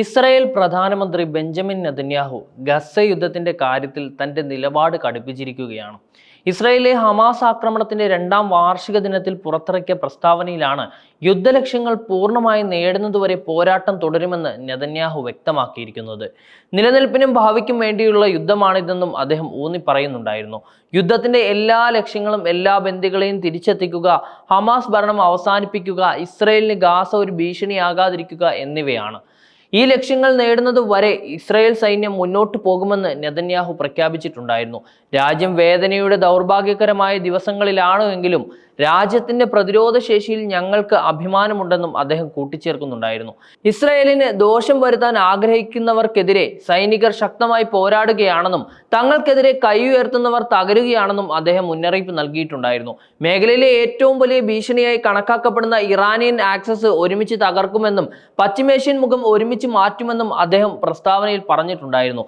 Israel പ്രധാനമന്ത്രി Benjamin Netanyahu Gaza യുദ്ധത്തിന്റെ കാര്യത്തിൽ തന്റെ നിലപാട് കടുപ്പിച്ചിരിക്കുകയാണ്. ഇസ്രായേലിലെ ഹമാസ് ആക്രമണത്തിന്റെ രണ്ടാം വാർഷിക ദിനത്തിൽ പുറത്തിറക്കിയ പ്രസ്താവനയിലാണ് യുദ്ധലക്ഷ്യങ്ങൾ പൂർണമായി നേടുന്നതുവരെ പോരാട്ടം തുടരുമെന്ന് നെതന്യാഹു വ്യക്തമാക്കിയിരിക്കുന്നത്. നിലനിൽപ്പിനും ഭാവിക്കും വേണ്ടിയുള്ള യുദ്ധമാണിതെന്നും അദ്ദേഹം ഊന്നി പറയുന്നുണ്ടായിരുന്നു. യുദ്ധത്തിന്റെ എല്ലാ ലക്ഷ്യങ്ങളും എല്ലാ ബന്ദികളെയും തിരിച്ചെത്തിക്കുക ഹമാസ് ഭരണം അവസാനിപ്പിക്കുക ഇസ്രയേലിന് ഗാസ ഒരു ഭീഷണിയാകാതിരിക്കുക എന്നിവയാണ്. ഈ ലക്ഷ്യങ്ങൾ നേടുന്നത് വരെ ഇസ്രായേൽ സൈന്യം മുന്നോട്ട് പോകുമെന്ന് നെതന്യാഹു പ്രഖ്യാപിച്ചിട്ടുണ്ടായിരുന്നു. രാജ്യം വേദനയുടെ ദൗർഭാഗ്യകരമായ ദിവസങ്ങളിലാണോ എങ്കിലും രാജ്യത്തിന്റെ പ്രതിരോധ ശേഷിയിൽ ഞങ്ങൾക്ക് അഭിമാനമുണ്ടെന്നും അദ്ദേഹം കൂട്ടിച്ചേർക്കുന്നുണ്ടായിരുന്നു. ഇസ്രയേലിന് ദോഷം വരുത്താൻ ആഗ്രഹിക്കുന്നവർക്കെതിരെ സൈനികർ ശക്തമായി പോരാടുകയാണെന്നും തങ്ങൾക്കെതിരെ കൈ ഉയർത്തുന്നവർ തകരുകയാണെന്നും അദ്ദേഹം മുന്നറിയിപ്പ് നൽകിയിട്ടുണ്ടായിരുന്നു. മേഖലയിലെ ഏറ്റവും വലിയ ഭീഷണിയായി കണക്കാക്കപ്പെടുന്ന ഇറാനിയൻ ആക്സസ് ഒരുമിച്ച് തകർക്കുമെന്നും പശ്ചിമേഷ്യൻ മുഖം ഒരുമിച്ച് മാറ്റുമെന്നും അദ്ദേഹം പ്രസ്താവനയിൽ പറഞ്ഞിട്ടുണ്ടായിരുന്നു.